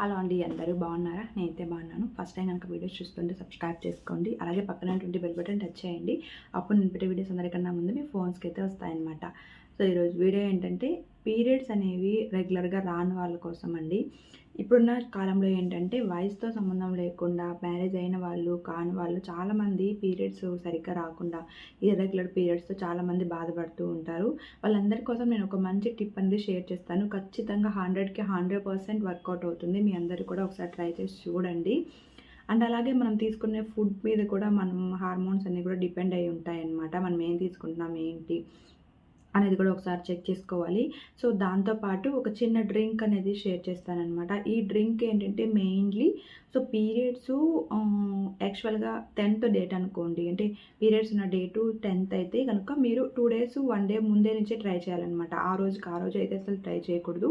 Hello అండి అందరూ బాగున్నారా? నేనైతే బాగున్నాను. ఫస్ట్ టైం కనుక వీడియోస్ చూస్తుంటే సబ్స్క్రైబ్ చేసుకోండి. అలాగే పక్కన ఉన్నటువంటి బెల్ బటన్ టచ్ చేయండి. అప్పుడు నేను పెట్టే వీడియోస్ అందరికన్నా ముందు మీ ఫోన్స్కి అయితే వస్తాయన్నమాట. సో ఈరోజు వీడియో ఏంటంటే పీరియడ్స్ అనేవి రెగ్యులర్గా రాని వాళ్ళ కోసం అండి ఇప్పుడున్న కాలంలో ఏంటంటే వయసుతో సంబంధం లేకుండా మ్యారేజ్ అయిన వాళ్ళు కాని వాళ్ళు చాలామంది పీరియడ్స్ సరిగ్గా రాకుండా ఇర్రెగ్యులర్ పీరియడ్స్తో చాలామంది బాధపడుతూ ఉంటారు. వాళ్ళందరి కోసం నేను ఒక మంచి టిప్ అనేది షేర్ చేస్తాను. ఖచ్చితంగా హండ్రెడ్కి హండ్రెడ్ పర్సెంట్ వర్కౌట్ అవుతుంది. మీ అందరు కూడా ఒకసారి ట్రై చేసి చూడండి. అండ్ అలాగే మనం తీసుకునే ఫుడ్ మీద కూడా మనం హార్మోన్స్ అన్నీ కూడా డిపెండ్ అయి ఉంటాయి అన్నమాట మనం ఏం తీసుకుంటున్నాం ఏంటి? అనేది కూడా ఒకసారి చెక్ చేసుకోవాలి. సో దాంతోపాటు ఒక చిన్న డ్రింక్ అనేది షేర్ చేస్తానన్నమాట. ఈ డ్రింక్ ఏంటంటే మెయిన్లీ సో పీరియడ్స్ యాక్చువల్గా టెన్త్ డేట్ అనుకోండి. అంటే పీరియడ్స్ ఉన్న డేటు టెన్త్ అయితే కనుక మీరు టూ డేస్ వన్ డే ముందే నుంచే ట్రై చేయాలన్నమాట. ఆ రోజుకి ఆ రోజు అయితే అసలు ట్రై చేయకూడదు.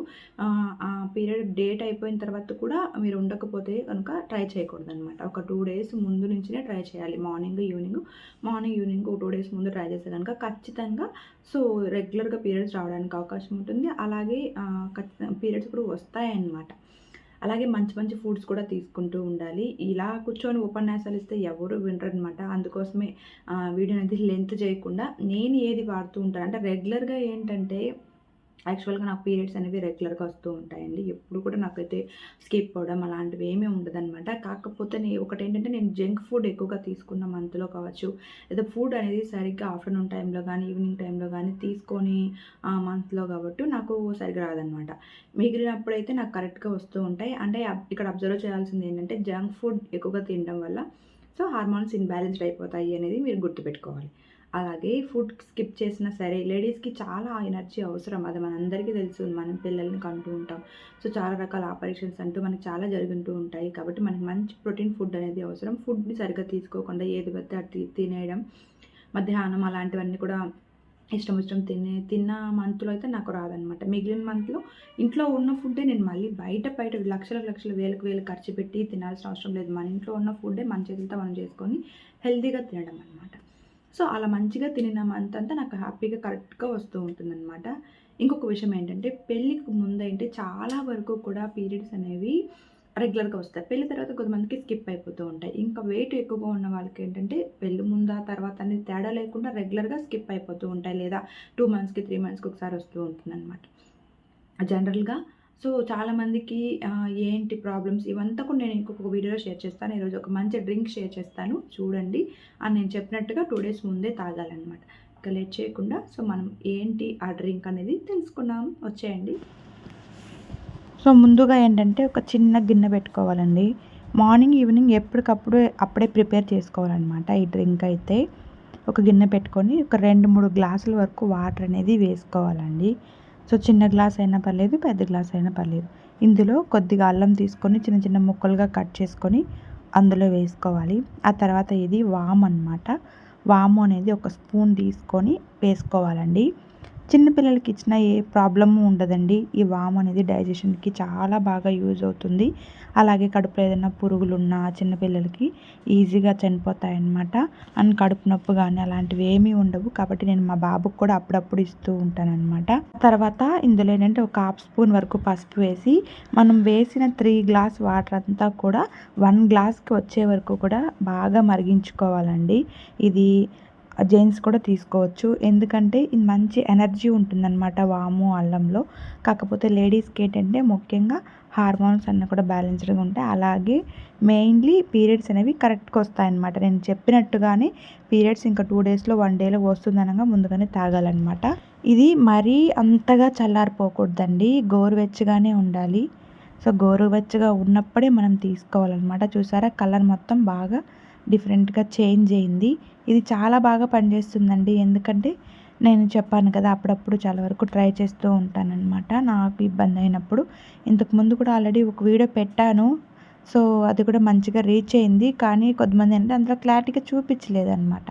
ఆ పీరియడ్ డేట్ అయిపోయిన తర్వాత కూడా మీరు ఉండకపోతే కనుక ట్రై చేయకూడదు అనమాట ఒక టూ డేస్ ముందు నుంచినే ట్రై చేయాలి. Morning evening morning evening two days ముందు ట్రై చేస్తే కనుక ఖచ్చితంగా సో రెగ్యులర్గా పీరియడ్స్ రావడానికి అవకాశం ఉంటుంది. అలాగే ఖచ్చితంగా పీరియడ్స్ కూడా వస్తాయన్నమాట. అలాగే మంచి మంచి ఫుడ్స్ కూడా తీసుకుంటూ ఉండాలి. ఇలా కూర్చొని ఉపన్యాసాలు ఇస్తే ఎవరు వినరు అనమాట అందుకోసమే వీడియో అనేది లెంత్ చేయకుండా నేను ఏది వాడుతూ ఉంటాను అంటే రెగ్యులర్గా ఏంటంటే యాక్చువల్గా నాకు పీరియడ్స్ అనేవి రెగ్యులర్గా వస్తూ ఉంటాయండి. ఎప్పుడు కూడా నాకైతే స్కిప్ అవ్వడం అలాంటివి ఏమీ ఉండదన్నమాట. కాకపోతే నేను ఒకటి ఏంటంటే నేను జంక్ ఫుడ్ ఎక్కువగా తీసుకున్న మంత్లో కావచ్చు లేదా ఫుడ్ అనేది సరిగ్గా ఆఫ్టర్నూన్ టైంలో కానీ ఈవినింగ్ టైంలో కానీ తీసుకొని మంత్లో కాబట్టి నాకు సరిగ్గా రాదనమాట మిగిలినప్పుడైతే నాకు కరెక్ట్గా వస్తూ ఉంటాయి. అంటే ఇక్కడ అబ్జర్వ్ చేయాల్సింది ఏంటంటే జంక్ ఫుడ్ ఎక్కువగా తినడం వల్ల సో హార్మోన్స్ ఇన్బ్యాలెన్స్డ్ అయిపోతాయి అనేది మీరు గుర్తుపెట్టుకోవాలి. అలాగే ఫుడ్ స్కిప్ చేసినా సరే లేడీస్కి చాలా ఎనర్జీ అవసరం. అది మనందరికీ తెలుసు. మనం పిల్లల్ని కంటూ ఉంటాం. సో చాలా రకాల ఆపరేషన్స్ అంటూ మనకి చాలా జరుగుతూ ఉంటాయి. కాబట్టి మనకి మంచి ప్రోటీన్ ఫుడ్ అనేది అవసరం. ఫుడ్ని సరిగ్గా తీసుకోకుండా ఏది పడితే అది తినేయడం మధ్యాహ్నం అలాంటివన్నీ కూడా ఇష్టం ఇష్టం తినే తిన్న మంత్లో అయితే నాకు రాదనమాట. మిగిలిన మంత్లో ఇంట్లో ఉన్న ఫుడ్డే నేను మళ్ళీ బయట బయట లక్షల లక్షల వేలకు వేలు ఖర్చు పెట్టి తినాల్సిన అవసరం లేదు. మన ఇంట్లో ఉన్న ఫుడ్డే మన చేతులతో మనం చేసుకొని హెల్తీగా తినడం అనమాట సో అలా మంచిగా తినిన మంత్ అంతా నాకు హ్యాపీగా కరెక్ట్గా వస్తూ ఉంటుందన్నమాట. ఇంకొక విషయం ఏంటంటే పెళ్ళికి ముందంటే చాలా వరకు కూడా పీరియడ్స్ అనేవి రెగ్యులర్గా వస్తాయి. పెళ్ళి తర్వాత కొంతమందికి స్కిప్ అయిపోతూ ఉంటాయి. ఇంకా వెయిట్ ఎక్కువగా ఉన్న వాళ్ళకి ఏంటంటే పెళ్ళి ముందా తర్వాత అనేది తేడా లేకుండా రెగ్యులర్గా స్కిప్ అయిపోతూ ఉంటాయి. లేదా టూ మంత్స్కి త్రీ మంత్స్కి ఒకసారి వస్తూ ఉంటుంది అనమాట జనరల్గా సో చాలామందికి ఏంటి ప్రాబ్లమ్స్? ఇవంతా కూడా నేను ఇంకొక వీడియోలో షేర్ చేస్తాను. ఈరోజు ఒక మంచి డ్రింక్ షేర్ చేస్తాను. చూడండి. అని నేను చెప్పినట్టుగా టూ డేస్ ముందే తాగాలన్నమాట. ఇంకా లేట్ చేయకుండా సో మనం ఏంటి ఆ డ్రింక్ అనేది తెలుసుకున్నాం. వచ్చేయండి. సో ముందుగా ఏంటంటే ఒక చిన్న గిన్నె పెట్టుకోవాలండి. మార్నింగ్ ఈవినింగ్ ఎప్పటికప్పుడు అప్పుడే ప్రిపేర్ చేసుకోవాలన్నమాట ఈ డ్రింక్ అయితే. ఒక గిన్నె పెట్టుకొని ఒక రెండు మూడు గ్లాసుల వరకు వాటర్ అనేది వేసుకోవాలండి. సో చిన్న గ్లాస్ అయినా పర్లేదు పెద్ద గ్లాస్ అయినా పర్లేదు. ఇందులో కొద్దిగా అల్లం తీసుకొని చిన్న చిన్న ముక్కలుగా కట్ చేసుకొని అందులో వేసుకోవాలి. ఆ తర్వాత ఇది వామ్ అనమాట వాము అనేది ఒక స్పూన్ తీసుకొని వేసుకోవాలండి. చిన్నపిల్లలకి ఇచ్చిన ఏ ప్రాబ్లము ఉండదండి. ఈ వామ్ అనేది డైజెషన్కి చాలా బాగా యూజ్ అవుతుంది. అలాగే కడుపులో ఏదైనా పురుగులు ఉన్నా చిన్నపిల్లలకి ఈజీగా చనిపోతాయన్నమాట. అండ్ కడుపు నొప్పి కానీ అలాంటివి ఏమీ ఉండవు. కాబట్టి నేను మా బాబుకు కూడా అప్పుడప్పుడు ఇస్తూ ఉంటానన్నమాట. తర్వాత ఇందులో ఏంటంటే ఒక హాఫ్ స్పూన్ వరకు పసుపు వేసి మనం వేసిన త్రీ గ్లాస్ వాటర్ అంతా కూడా వన్ గ్లాస్కి వచ్చే వరకు కూడా బాగా మరిగించుకోవాలండి. ఇది జెంట్స్ కూడా తీసుకోవచ్చు. ఎందుకంటే ఇది మంచి ఎనర్జీ ఉంటుందన్నమాట వాము అల్లంలో. కాకపోతే లేడీస్కి ఏంటంటే ముఖ్యంగా హార్మోన్స్ అన్నీ కూడా బ్యాలెన్స్డ్గా ఉంటాయి. అలాగే మెయిన్లీ పీరియడ్స్ అనేవి కరెక్ట్గా వస్తాయన్నమాట. నేను చెప్పినట్టుగానే పీరియడ్స్ ఇంకా టూ డేస్లో వన్ డేలో వస్తుందనగా ముందుగానే తాగాలన్నమాట. ఇది మరీ అంతగా చల్లారిపోకూడదండి. గోరువెచ్చగానే ఉండాలి. సో గోరువెచ్చగా ఉన్నప్పుడే మనం తీసుకోవాలన్నమాట. చూసారా? కలర్ మొత్తం బాగా డిఫరెంట్గా చేంజ్ అయింది. ఇది చాలా బాగా పనిచేస్తుందండి. ఎందుకంటే నేను చెప్పాను కదా అప్పుడప్పుడు చాలా వరకు ట్రై చేస్తూ ఉంటానన్నమాట. నాకు ఇబ్బంది అయినప్పుడు. ఇంతకుముందు కూడా ఆల్రెడీ ఒక వీడియో పెట్టాను. సో అది కూడా మంచిగా రీచ్ అయింది. కానీ కొద్దిమంది అంటే అందులో క్లారిటీగా చూపించలేదన్నమాట.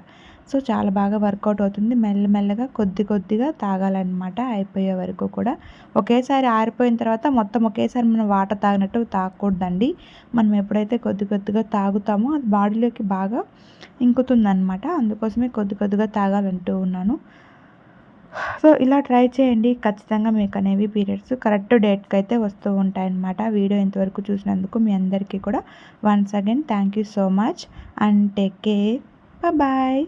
సో చాలా బాగా వర్కౌట్ అవుతుంది. మెల్లమెల్లగా కొద్ది కొద్దిగా తాగాలన్నమాట అయిపోయే వరకు కూడా. ఒకేసారి ఆరిపోయిన తర్వాత మొత్తం ఒకేసారి మనం వాటర్ తాగినట్టు తాగకూడదండి. మనం ఎప్పుడైతే కొద్ది కొద్దిగా తాగుతామో అది బాడీలోకి బాగా ఇంకుతుందన్నమాట. అందుకోసమే కొద్ది కొద్దిగా తాగాలంటూ ఉన్నాను. సో ఇలా ట్రై చేయండి. ఖచ్చితంగా మీకు అనేవి పీరియడ్స్ కరెక్ట్ డేట్కి అయితే వస్తూ ఉంటాయన్నమాట. వీడియో ఇంతవరకు చూసినందుకు మీ అందరికీ కూడా once again thank you so much. And take care. Bye.